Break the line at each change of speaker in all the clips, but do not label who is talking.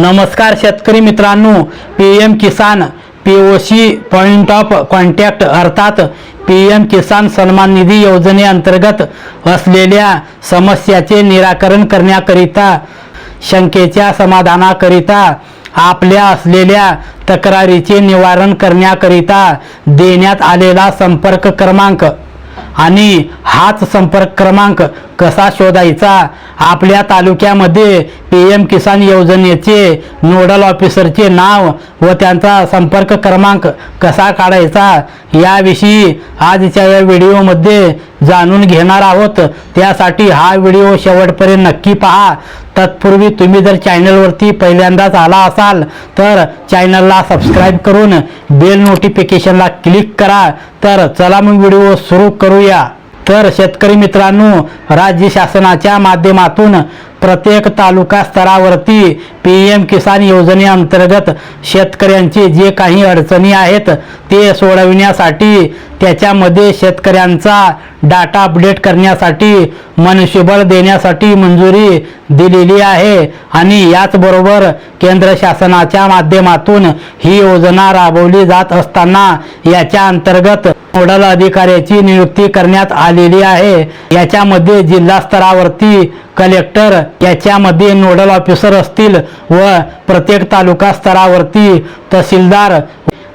नमस्कार शेतकरी मित्रांनो P M Kisan P O C point of contact अर्थात पी एम किसान सन्मान निधी योजनेअंतर्गत असलेल्या समस्याचे निराकरण करण्याकरिता शंकेच्या समाधानाकरिता आपल्या असलेल्या तक्रारीचे निवारण करण्याकरिता देण्यात आलेला संपर्क क्रमांक आणि हाच संपर्क क्रमांक कसा शोधायचा? आपल्या तालुक्यामध्ये पी एम किसान योजनेचे नोडल ऑफिसरचे नाव व त्यांचा संपर्क क्रमांक कसा काढायचा? याविषयी आजच्या या व्हिडिओमध्ये जाणून घेणार आहोत. त्यासाठी हा व्हिडिओ शेवटपर्यंत नक्की पहा. तत्पूर्वी तुम्ही जर चॅनलवरती पहिल्यांदाच आला असाल तर चॅनलला सबस्क्राईब करून बेल नोटिफिकेशनला क्लिक करा. तर चला मग व्हिडिओ सुरू करूया. तर शेतकरी मित्रांनो राज्य शासनाच्या माध्यमातून प्रत्येक तालुका स्तरावरती पी एम किसान योजनेअंतर्गत शेतकऱ्यांचे जे काही अडचणी आहेत ते सोडविण्यासाठी त्याच्यामध्ये शेतकऱ्यांचा डाटा अपडेट करण्यासाठी मनुष्यबळ देण्यासाठी मंजुरी दिलेली आहे. आणि याचबरोबर केंद्र शासनाच्या माध्यमातून ही योजना राबवली जात असताना याच्या अंतर्गत नोडल अधिकाऱ्याची नियुक्ती करण्यात आलेली आहे. याच्यामध्ये जिल्हा स्तरावरती कलेक्टर याच्यामध्ये नोडल ऑफिसर असतील व प्रत्येक तालुका स्तरावरती तहसीलदार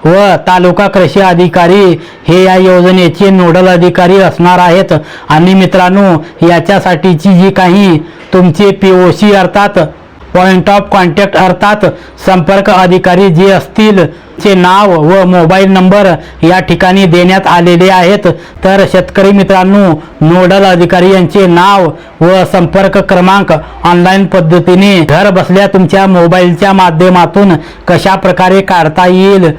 व तालुका कृषी अधिकारी हे या योजनेचे नोडल अधिकारी असणार आहेत. आणि मित्रांनो याच्यासाठीची जी काही तुमचे पी ओ सी अर्थात पॉइंट ऑफ कॉन्टॅक्ट अर्थात संपर्क अधिकारी जे असतील चे नाव व मोबाईल नंबर या ठिकाणी देण्यात आलेले आहेत. तर शेतकरी मित्रांनो नोडल अधिकारी यांचे नाव व संपर्क क्रमांक ऑनलाईन पद्धतीने घर बसल्या तुमच्या मोबाईलच्या माध्यमातून कशा प्रकारे काढता येईल?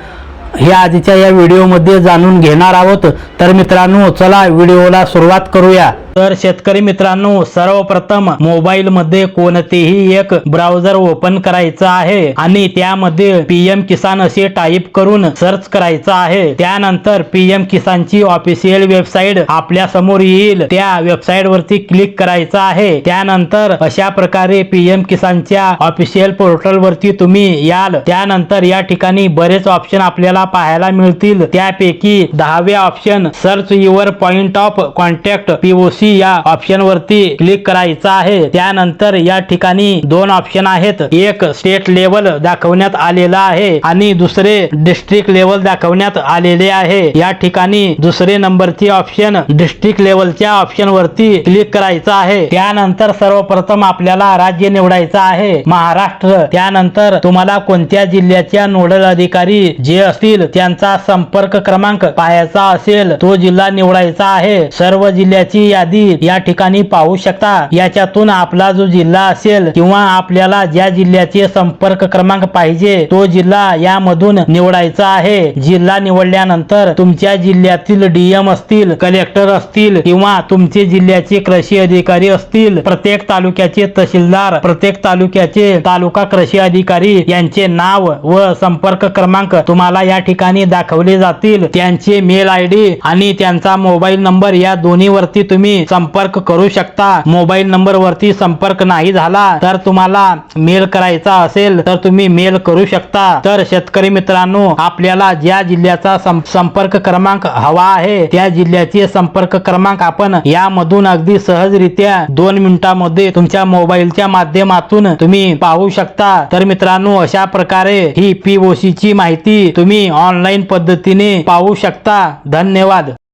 हे आजच्या या व्हिडिओमध्ये जाणून घेणार आहोत. तर मित्रांनो चला व्हिडिओला सुरुवात करूया. तर शेतकरी मित्रांनो सर्वप्रथम मोबाईल मध्ये कोणतेही एक ब्राउझर ओपन करायचं आहे आणि त्यामध्ये पीएम किसान असे टाईप करून सर्च करायचं आहे. त्यानंतर पीएम किसानची ऑफिशियल वेबसाईट आपल्यासमोर येईल. त्या वेबसाईट वरती क्लिक करायचं आहे. त्यानंतर अशा प्रकारे पीएम किसानच्या ऑफिशियल पोर्टल वरती तुम्ही याल. त्यानंतर या ठिकाणी बरेच ऑप्शन आपल्याला पाहायला मिळतील. त्यापैकी दहावे option search your point of contact POC या ऑप्शन वरती क्लिक करायचा आहे. त्यानंतर या ठिकाणी दोन ऑप्शन आहेत. एक स्टेट लेवल दाखवण्यात आलेला आहे आणि दुसरे डिस्ट्रिक्ट लेवल दाखवण्यात आलेले आहे. या ठिकाणी दुसरे नंबरचे ऑप्शन डिस्ट्रिक्ट लेवलच्या ऑप्शन वरती क्लिक करायचं आहे. त्यानंतर सर्वप्रथम आपल्याला राज्य निवडायचं आहे. महाराष्ट्र. त्यानंतर तुम्हाला कोणत्या जिल्ह्याच्या नोडल अधिकारी जे असतील त्यांचा संपर्क क्रमांक पाहायचा असेल तो जिल्हा निवडायचा आहे. सर्व जिल्ह्याची यादी या ठिकाणी पाहू शकता. याच्यातून आपला जो जिल्हा असेल किंवा आपल्याला ज्या जिल्ह्याचे संपर्क क्रमांक पाहिजे तो जिल्हा यामधून निवडायचा आहे. जिल्हा निवडल्यानंतर तुमच्या जिल्ह्यातील डीएम असतील कलेक्टर असतील किंवा तुमचे जिल्ह्याचे कृषी अधिकारी असतील प्रत्येक तालुक्याचे तहसीलदार प्रत्येक तालुक्याचे तालुका कृषी अधिकारी यांचे नाव व संपर्क क्रमांक तुम्हाला या ठिकाणी दाखवले जातील त्यांचे मेल आय डी आणि त्यांचा मोबाईल नंबर या दोन्ही वरती तुम्ही संपर्क करू शकता. मोबाईल नंबर वरती संपर्क नाही झाला तर तुम्हाला मेल करायचा असेल तर तुम्ही मेल करू शकता. तर शेतकरी मित्रांनो आपल्याला ज्या जिल्ह्याचा संपर्क क्रमांक हवा आहे त्या जिल्ह्याचे संपर्क क्रमांक आपण यामधून अगदी सहजरित्या दोन मिनिटांमध्ये तुमच्या मोबाईलच्या माध्यमातून तुम्ही पाहू शकता. तर मित्रांनो अशा प्रकारे ही पी ची माहिती तुम्ही ऑनलाईन पद्धतीने पाहू शकता. धन्यवाद.